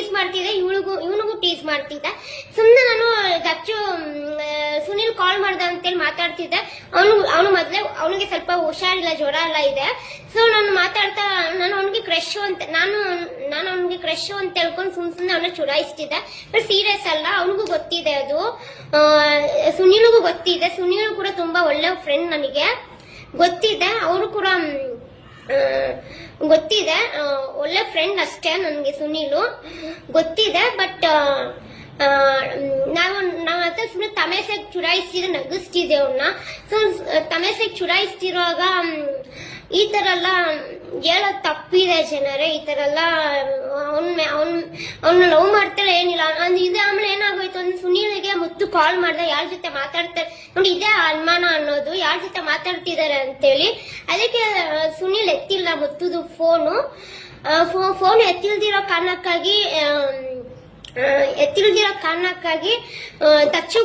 Tease ಮಾಡ್ತಿದ್ದೆ, ಇವಳಿಗೂ ಇವನಿಗೂ tease ಮಾಡ್ತಿದ್ದೆ. ಸುಮ್ಮನೆ ನಾನು ದಚ್ಚು ಸುನೀಲ್ ಕಾಲ್ ಮಾಡ್ದ ಅಂತೇಳಿ ಮಾತಾಡ್ತಿದ್ದೆ. ಅವನು ಅವನು ಮೊದಲೇ ಅವನಿಗೆ ಸ್ವಲ್ಪ ಹುಷಾರಿಲ್ಲ, ಜ್ವರ ಎಲ್ಲ ಇದೆ. ಸೊ ನಾನು ಮಾತಾಡ್ತಾ ನಾನು ಅವನಿಗೆ ಕ್ರಶ್ ಅಂತ ನಾನು ನಾನು ಅವನಿಗೆ ಕ್ರಶ್ ಅಂತ ಹೇಳ್ಕೊಂಡು ಸುಮ್ ಸುಮ್ಮನೆ ಅವನ ಚುಡಾಯಿಸ್ತಿದ್ದೆ. ಬಟ್ ಸೀರಿಯಸ್ ಅಲ್ಲ, ಅವನಿಗೂ ಗೊತ್ತಿದೆ ಅದು. ಸುನೀಲ್ಗೂ ಗೊತ್ತಿದೆ. ಸುನೀಲ್ ಕೂಡ ತುಂಬಾ ಒಳ್ಳೆ ಫ್ರೆಂಡ್ ನನಗೆ. ಗೊತ್ತಿದೆ, ಅವರು ಕೂಡ ಗೊತ್ತಿದೆ. ಒಳ್ಳೆ ಫ್ರೆಂಡ್ ಅಷ್ಟೇ ನನಗೆ ಸುನೀಲು. ಗೊತ್ತಿದೆ ಬಟ್ ನಾವು ನಾವು ಹತ್ರ ಸುಮ್ಮನೆ ತಮೇಸೆಗೆ ಚುಡಾಯಿಸಿದ್ರೆ ನಗಿಸ್ತಿದ್ದೆ ಅವ್ನ. ಸೊ ತಮೇಸೆಗೆ ಚುಡಾಯಿಸ್ತಿರುವಾಗ ಈ ಥರ ಎಲ್ಲ ಹೇಳೋದ್ ತಪ್ಪಿದೆ ಜನರೇ. ಈ ಥರ ಎಲ್ಲ, ಅವನ್ ಅವನ್, ಅವ್ನ ಲವ್ ಮಾಡ್ತಾರೆ ಮುತ್ತು ಕಾಲ್ ಮಾಡ್ದೆ, ಯಾರ ಜೊತೆ ಮಾತಾಡ್ತಾರೆ ನೋಡಿ ಇದೇ ಅನುಮಾನ ಅನ್ನೋದು, ಯಾರ ಜೊತೆ ಮಾತಾಡ್ತಿದ್ದಾರೆ ಅಂತೇಳಿ. ಅದಕ್ಕೆ ಸುನಿಲ್ ಎತ್ತಿಲ್ಲ ಮುತ್ತುದು ಫೋನು ಫೋನ್ ಎತ್ತಿಲ್ದಿರೋ ಕಾರಣಕ್ಕಾಗಿ ಎತ್ತಿಲ್ದಿರೋ ಕಾರಣಕ್ಕಾಗಿ ದಚ್ಚು